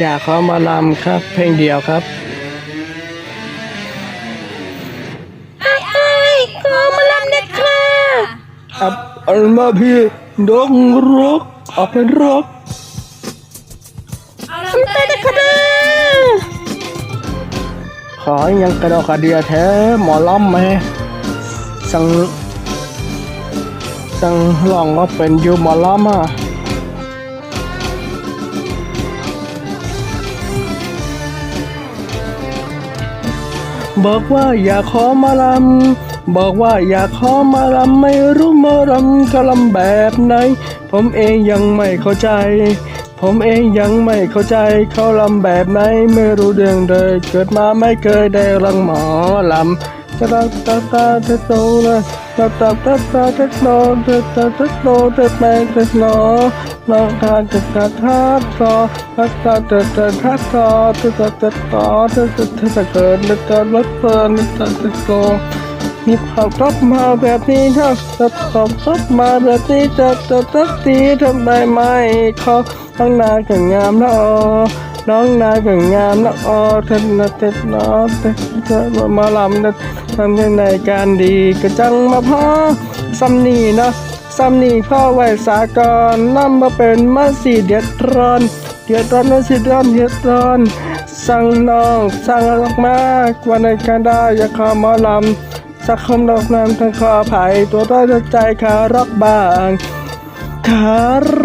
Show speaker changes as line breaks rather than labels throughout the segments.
อยากขอมาลำครับ เพลงเดียวครับ
ไอ้ไอ้ขอมาลำเด็ดค่ะ
อับอัลมาพี่ดงรกออกเป็นรก
เอาลำเต้นเด็ดค่ะเด้อ
ขอยังกระดอกกระเดียแท้หมอล้ำไหมสังสังลองว่าเป็นอยูหมอล้ำอะ บอกว่าอยากขอมาลำบอกว่าอยากขอมาลำไม่รู้มารำกะลำแบบไหน ผมเองยังไม่เข้าใจ ผมเองยังไม่เข้าใจเขาลำแบบไหน ไม่รู้เรื่องเลย เกิดมาไม่เคยได้รังหมอลำ จะรักตาตาเธอโตเลยตับตาตัตาเธอโตเธอตาเธอโตเธอแปงเธอหนอน้องทานเธอตาทับซอทับตาเธอตาทับซอเธอตาเธอต่อเธอเธอเธอเกิดเธอเกิดรักเธอเธอตาเธอโตมีผักรับมาแบบนี้ทับตับบทับมาแบบนี้จะจะบตับตีทำไมไม่ขอตั้งนานถึงงามแล้ว น้องนายก็งามนะอเท็ดนะเท็นะเท็ดเท็ดมาลำนะทำในการดีก็จังมาพ่อซ้ำนี่นะซ้ำนี่พ่อไหวสากรนำมาเป็นมาสีเดือดร้อนเดือดร้อนมาสีร้อนเดือดร้อนสั่งน้องสั่งออกมากว่าในการได้อย่าขอหมอลำสักคำดอกน้ำทั้งขอภัยตัวต้อใจขารักบางขา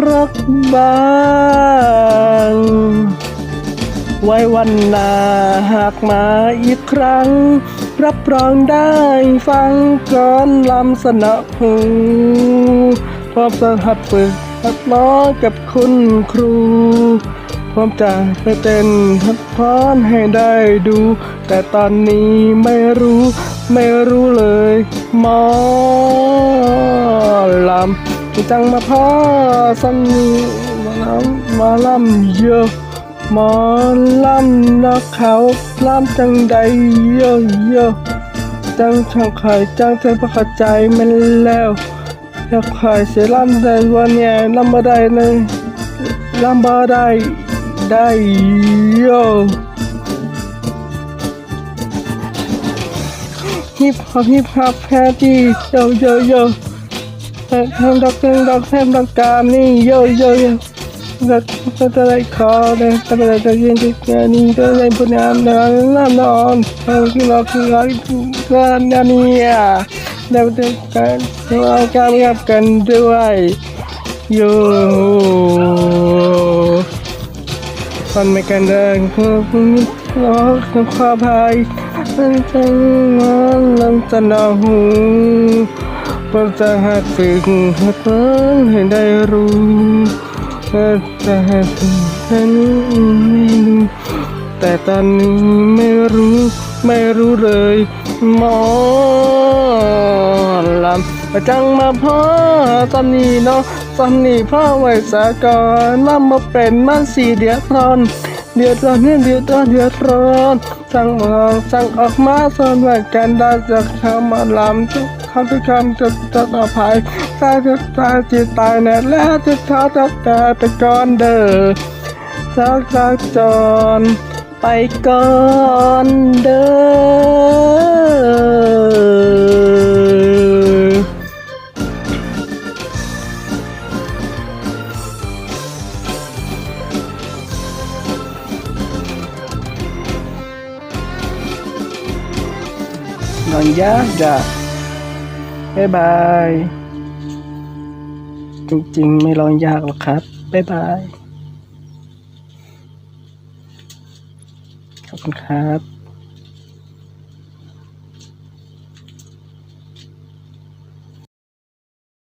รักบาง ไว้วันหน้าหากมาอีกครั้ง รับรองได้ฟังก่อนลำสนะหูพร้อมสหัดฝึกหัดล้อกับคุณครู พร้อมจะไปเต้นทัดพอนให้ได้ดู แต่ตอนนี้ไม่รู้ไม่รู้เลยหมอลำจังมาพ่อสันนีมาลำมาลำเยอะ หมอลำนักเขาลำจังใดเยอะเยอะจังช่างไข่จังเธอประเข้าใจมันแล้วอยากไข่เสียลำแต่วันเนี้ยลำบ่ได้เลยลำบ่ได้ได้โยอะฮิปฮอปฮิปฮอปแพตี้โยโยโยอะแทมดอกแทมดอกแทมดอกกามนี่โยโยโยก็ก็จะเยก็จะได้ยินที่นี่ก็ได้พูดน้ำนอน น้ำนอนเออคือเราคือเราก็นั่นนี่อะแล้วเด็กกันเราการกับกันด้วยโยคนไม่กันเดินคือรอคือความพายมันจะงอนลำจะนอหูผมจะหัดฝึกหัดเพิ่งให้ได้รู้ จะหัดฝึกให้ไม่รู้แต่ตอนนี้ไม่รู้ไม่รู้เลยหมอลำจังมาพ่อตอนนี้เนาะตอนนี้พ่อไว้สะกอนนำมาเป็นมันสีเดียร้อน เดือดร้อนเดือดร้อนเดือดร้อนสั่งมาสั่งออกมาสอนไว้กันได้จากคำมาลำทุกคำทุกคำจะจะต่อภัยตายจะตายจิตตายแน่แล้วจะท้อจะแต่ไปก่อนเด้อสักสักจนไปก่อนเด้อ นอนยากจ้ะบ๊ายบาย จริงๆ ไม่ร้องยากหรอกครับ บ๊ายบาย ขอบคุณครับ